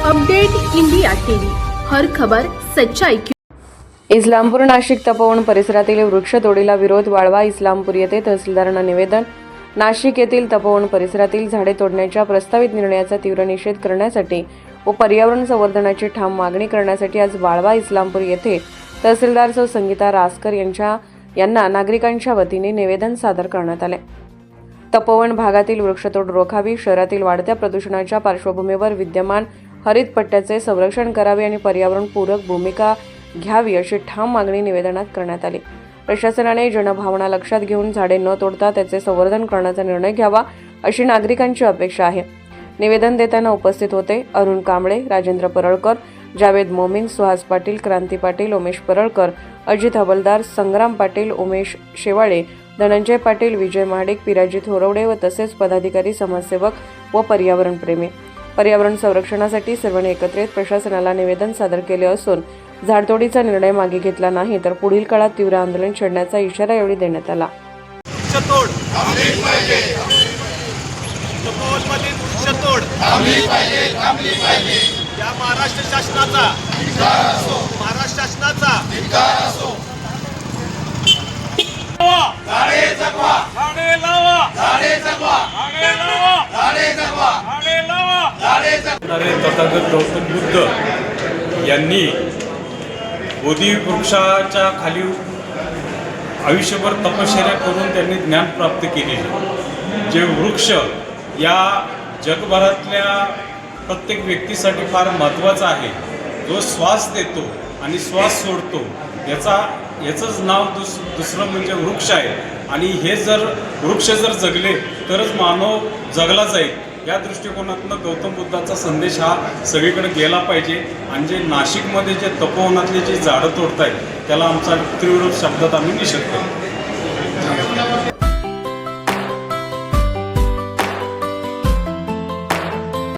Update India TV. हर खबर सच्चाई की इस्लामपूर नाशिक तपोवन परिसरातील वृक्षतोडीला विरोध वाळवा इस्लामपूर येथे तहसीलदारांना निवेदन. नाशिक येथील तपोवन परिसरातील झाडे तोडण्याच्या प्रस्तावित निर्णयाचा तीव्र निषेध करण्यासाठी व पर्यावरण संवर्धनाची ठाम मागणी करण्यासाठी आज वाळवा इस्लामपूर येथे तहसीलदार सौ संगीता रासकर यांच्या यांना नागरिकांच्या वतीने निवेदन सादर करण्यात आले. तपोवन भागातील वृक्षतोड रोखावी शहरातील वाढत्या प्रदूषणाच्या पार्श्वभूमीवर विद्यमान हरित पट्ट्याचे संरक्षण करावे आणि पर्यावरणपूरक भूमिका घ्यावी अशी ठाम मागणी निवेदनात करण्यात आली. प्रशासनाने जनभावना लक्षात घेऊन झाडे न तोडता त्याचे संवर्धन करण्याचा निर्णय घ्यावा अशी नागरिकांची अपेक्षा आहे. निवेदन देताना उपस्थित होते अरुण कांबळे राजेंद्र परळकर जावेद मोमीन सुहास पाटील क्रांती पाटील उमेश परळकर अजित हवलदार संग्राम पाटील उमेश शेवाळे धनंजय पाटील विजय महाडिक पिराजित थोरवडे व तसेच पदाधिकारी समाजसेवक व पर्यावरणप्रेमी. पर्यावरण संरक्षणासाठी सर्वांनी एकत्रित प्रशासनाला निवेदन सादर केले असून झाडतोडीचा निर्णय मागे घेतला नाही तर पुढील काळात तीव्र आंदोलन छेडण्याचा इशारा यावेळी देण्यात आला. वृक्षतोड. तपोवनमधील वृक्षतोड. या महाराष्ट्र शासनाचा. महाराष्ट्र शासनाचा झाडे लावा झाडे जगवा झाडे लावा झाडे जगवा झाडे असणारे तथागत गौतम बुद्ध यांनी बोधी वृक्षाच्या खाली आयुष्यभर तपश्चर्या करून त्यांनी ज्ञान प्राप्त केलेले जे वृक्ष या जगभरातल्या प्रत्येक व्यक्तीसाठी फार महत्त्वाचा आहे. जो श्वास देतो आणि श्वास सोडतो याचा याचंच नाव दुस दुसरं म्हणजे वृक्ष आहे. आणि हे जर वृक्ष जर जगले तरच मानव जगला जाईल. या दृष्टिकोनातून गौतम बुद्धाचा संदेश हा सगळीकडे गेला पाहिजे. आणि जे नाशिकमध्ये जे तपोवनातले जे झाडं तोडतायत त्याला आमचा तीव्र शब्दात आम्ही निषेध करतो.